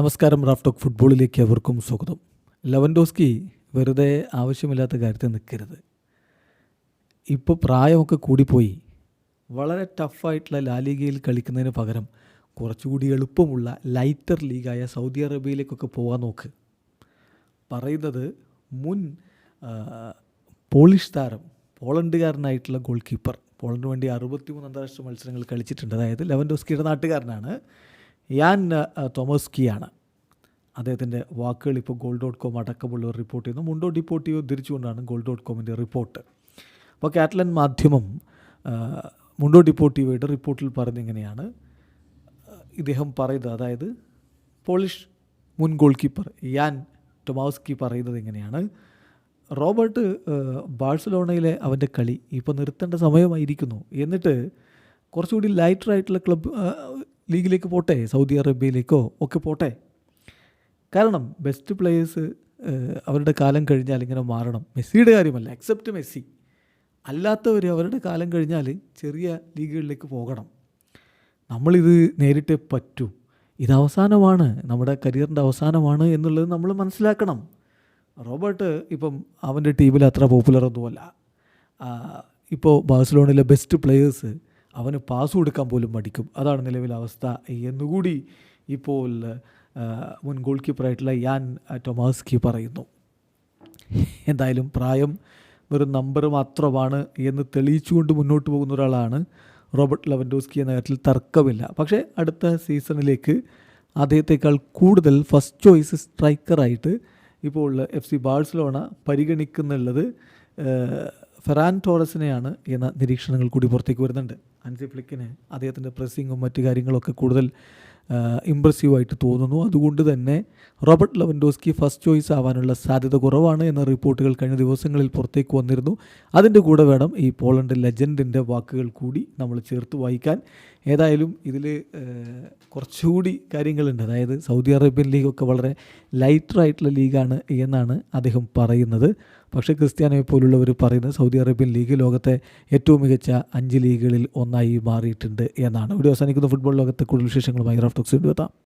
നമസ്കാരം Raf talk ഫുട്ബോളിലേക്ക് അവർക്കും സ്വാഗതം. ലവൻഡോസ്കി വെറുതെ ആവശ്യമില്ലാത്ത കാര്യത്തിൽ നിൽക്കരുത്. ഇപ്പോൾ പ്രായമൊക്കെ കൂടിപ്പോയി. വളരെ ടഫായിട്ടുള്ള ലാലിഗയിൽ കളിക്കുന്നതിന് പകരം കുറച്ചുകൂടി എളുപ്പമുള്ള ലൈറ്റർ ലീഗായ സൗദി അറേബ്യയിലേക്കൊക്കെ പോകാൻ നോക്ക്. പറയുന്നത് മുൻ പോളിഷ് താരം പോളണ്ടുകാരനായിട്ടുള്ള ഗോൾ കീപ്പർ. പോളണ്ടിന് വേണ്ടി അറുപത്തിമൂന്ന് അന്താരാഷ്ട്ര മത്സരങ്ങൾ കളിച്ചിട്ടുണ്ട്. അതായത് ലെവൻഡോസ്കിയുടെ നാട്ടുകാരനാണ്. യാൻ തോമസ്കിയാണ്. അദ്ദേഹത്തിന്റെ വാക്കുകൾ ഇപ്പോൾ ഗോൾ ഡോട്ട് കോം അടക്കമുള്ളവർ റിപ്പോർട്ട് ചെയ്യുന്നു. മുണ്ടോ ഡിപ്പോർട്ടിയോ തിരിച്ചുകൊണ്ടാണ് ഗോൾ ഡോട്ട് കോമിന്റെ റിപ്പോർട്ട്. അപ്പോൾ കാറ്റലൻ മാധ്യമം മുണ്ടോ ഡിപ്പോർട്ടിയോയുടെ റിപ്പോർട്ടിൽ പറഞ്ഞിങ്ങനെയാണ് ഇദ്ദേഹം പറയുന്നത് അതായത് പോളിഷ് മുൻ ഗോൾ കീപ്പർ യാൻ ടൊമാസ്കി പറയുന്നത് ഇങ്ങനെയാണ്. റോബർട്ട് ബാഴ്സലോണയിലെ അവന്റെ കളി ഇപ്പോൾ നിർത്തേണ്ട സമയമായിരിക്കുന്നു. എന്നിട്ട് കുറച്ചുകൂടി ലൈറ്റർ ആയിട്ടുള്ള ക്ലബ് ലീഗിലേക്ക് പോട്ടെ സൗദി അറേബ്യയിലേക്കോ ഒക്കെ പോട്ടെ. കാരണം ബെസ്റ്റ് പ്ലേയേഴ്സ് അവരുടെ കാലം കഴിഞ്ഞാൽ ഇങ്ങനെ മാറണം. മെസ്സിയുടെ കാര്യമല്ല എക്സെപ്റ്റ് മെസ്സി. അല്ലാത്തവർ അവരുടെ കാലം കഴിഞ്ഞാൽ ചെറിയ ലീഗുകളിലേക്ക് പോകണം. നമ്മളിത് നേരിട്ടേ പറ്റൂ. ഇത് അവസാനമാണ്. നമ്മുടെ കരിയറിന്റെ അവസാനമാണ് എന്നുള്ളത് നമ്മൾ മനസ്സിലാക്കണം. റോബർട്ട് ഇപ്പം അവന്റെ ടീമിൽ അത്ര പോപ്പുലർ ഒന്നുമല്ല. ഇപ്പോൾ ബാഴ്സലോണയിലെ ബെസ്റ്റ് പ്ലെയേഴ്സ് അവന് പാസ് കൊടുക്കാൻ പോലും മടിക്കും. അതാണ് നിലവിലെ അവസ്ഥ. എന്നുകൂടി ഇപ്പോൾ മുൻ ഗോൾ കീപ്പറായിട്ടുള്ള യാൻ ടൊമാസ്കി പറയുന്നു. എന്തായാലും പ്രായം വെറും നമ്പർ മാത്രമാണ് എന്ന് തെളിയിച്ചുകൊണ്ട് മുന്നോട്ട് പോകുന്ന ഒരാളാണ് റോബർട്ട് ലവൻഡോസ്കി എന്ന കാര്യത്തിൽ തർക്കമില്ല. പക്ഷേ അടുത്ത സീസണിലേക്ക് അദ്ദേഹത്തെക്കാൾ കൂടുതൽ ഫസ്റ്റ് ചോയ്സ് സ്ട്രൈക്കറായിട്ട് ഇപ്പോൾ എഫ് സി ബാഴ്സലോണ പരിഗണിക്കുന്നുള്ളത് ഫെറാൻ ടോറസിനെയാണ് എന്ന നിരീക്ഷണങ്ങൾ കൂടി പുറത്തേക്ക് വരുന്നുണ്ട്. അൻസി ഫ്ലിക്കിന് അദ്ദേഹത്തിന്റെ പ്രസ്സിങ്ങും മറ്റു കാര്യങ്ങളൊക്കെ കൂടുതൽ ഇമ്പ്രസീവായിട്ട് തോന്നുന്നു. അതുകൊണ്ട് തന്നെ റോബർട്ട് ലെവൻഡോസ്കി ഫസ്റ്റ് ചോയ്സ് ആവാനുള്ള സാധ്യത കുറവാണ് എന്ന റിപ്പോർട്ടുകൾ കഴിഞ്ഞ ദിവസങ്ങളിൽ പുറത്തേക്ക് വന്നിരുന്നു. അതിന്റെ കൂടെ വേണം ഈ പോളണ്ട് ലെജൻഡിന്റെ വാക്കുകൾ കൂടി നമ്മൾ ചേർത്ത് വായിക്കാൻ. ഏതായാലും ഇതിൽ കുറച്ചുകൂടി കാര്യങ്ങളുണ്ട്. അതായത് സൗദി അറേബ്യൻ ലീഗൊക്കെ വളരെ ലൈറ്ററായിട്ടുള്ള ലീഗാണ് എന്നാണ് അദ്ദേഹം പറയുന്നത്. പക്ഷേ ക്രിസ്ത്യാനോയെ പോലുള്ളവർ പറയുന്നത് സൗദി അറേബ്യൻ ലീഗ് ലോകത്തെ ഏറ്റവും മികച്ച അഞ്ച് ലീഗുകളിൽ ഒന്നായി മാറിയിട്ടുണ്ട് എന്നാണ്. ഇവിടെ അവസാനിക്കുന്ന ഫുട്ബോൾ ലോകത്തെ കൂടുതൽ വിശേഷങ്ങളുമായി റാഫ്റ്റോക്സ് എത്താം.